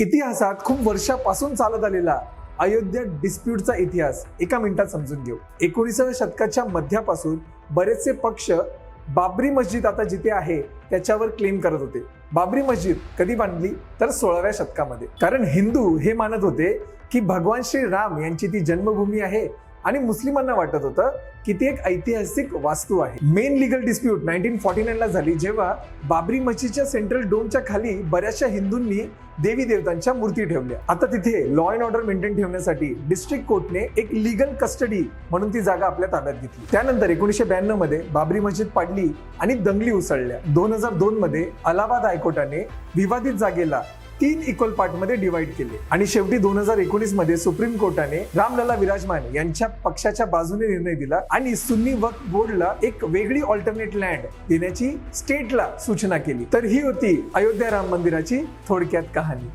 इतिहासात खूप वर्षापासून चालत आलेला अयोध्या डिस्प्यूटचा इतिहास एका मिनिटात समजून घेऊ. एकोणीसाव्या शतकाच्या मध्यापासून बरेचसे पक्ष बाबरी मस्जिद आता जिथे आहे त्याच्यावर क्लेम करत होते. बाबरी मस्जिद कधी बांधली? तर सोळाव्या शतकामध्ये. कारण हिंदू हे मानत होते की भगवान श्री राम यांची ती जन्मभूमी आहे आणि मुस्लिमांना वाटत होतं की ती एक ऐतिहासिक वास्तू आहे. Main legal dispute nineteen forty ला झाली जेव्हा बाबरी मशीदच्या सेंट्रल डोमच्या खाली बऱ्याचशा हिंदूंनी देवी देवतांच्या मूर्ती ठेवल्या. आता तिथे लॉ अँड ऑर्डर मेंटेन ठेवण्यासाठी डिस्ट्रिक्ट कोर्टने एक लिगल कस्टडी म्हणून ती जागा आपल्या ताब्यात घेतली. त्यानंतर एकोणीशे ब्याण्णवमध्ये बाबरी मशीद पाडली आणि दंगली उसळल्या. दोन हजार दोन मध्ये अलाहाबाद हायकोर्टाने विवादित जागेला तीन इक्वल पार्टमध्ये डिवाइड केले. आणि शेवटी दोन हजार एकोणीसमध्ये सुप्रीम कोर्टाने रामलला विराजमान यांच्या पक्षाच्या बाजूने निर्णय दिला आणि सुन्नी वक्फ बोर्डला एक वेगळी ऑल्टरनेट लँड देण्याची स्टेटला सूचना केली. तर ही होती अयोध्या राम मंदिराची थोडक्यात कहाणी.